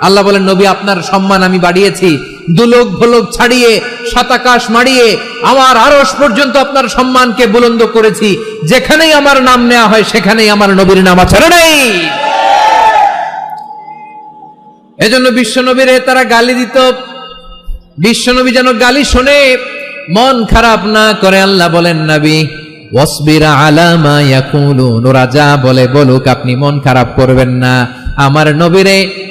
আল্লাহ বলেন, নবী, আপনার সম্মান আমি বাড়িয়েছি। দুলোক ভোলক ছাড়িয়ে, সাতাকাশ মারিয়ে, আমার আরস পর্যন্ত আপনার সম্মানকে বুলন্দ করেছি। যেখানেই আমার নাম নেওয়া হয়, সেখানেই আমার নবীর নাম আছে। নেই? এজন্য বিশ্বনবীরে তারা গালি দিত। বিশ্বনবী যেন গালি শোনে, মন খারাপ না করে আল্লাহ বলেন, নবী আলামা ওরা যা বলে বলুক, আপনি মন খারাপ করবেন না। আমার নবীরে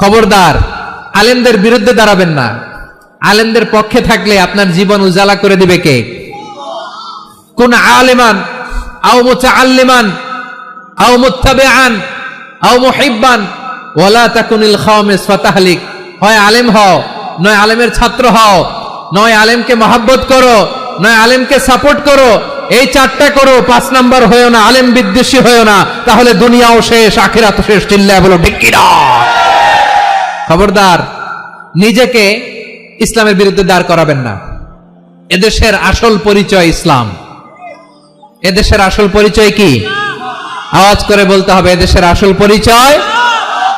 খবরদার, আলেমদের বিরুদ্ধে দাঁড়াবেন না। আলেমদের পক্ষে থাকলে আপনার জীবন উজালা করে দিবে কে? কোন আলেমান ফাতাহলিক। হয় আলেম হও, নয় আলেমের ছাত্র হও, নয় আলেমকে করো, নয় আলেমকে সাপোর্ট করো, এই চারটা করো, পাঁচ নাম্বার না, আলেম বিদ্বেষী হয়েও না, তাহলে দুনিয়াও শেষ আখিরাত শেষ চিল্লা বলো না? খবরদার, নিজেকে ইসলামের বিরুদ্ধে দাঁড় করাবেন না। এদেশের আসল পরিচয় ইসলাম। এদেশের আসল পরিচয় কি? আওয়াজ করে বলতে হবে, এদেশের আসল পরিচয়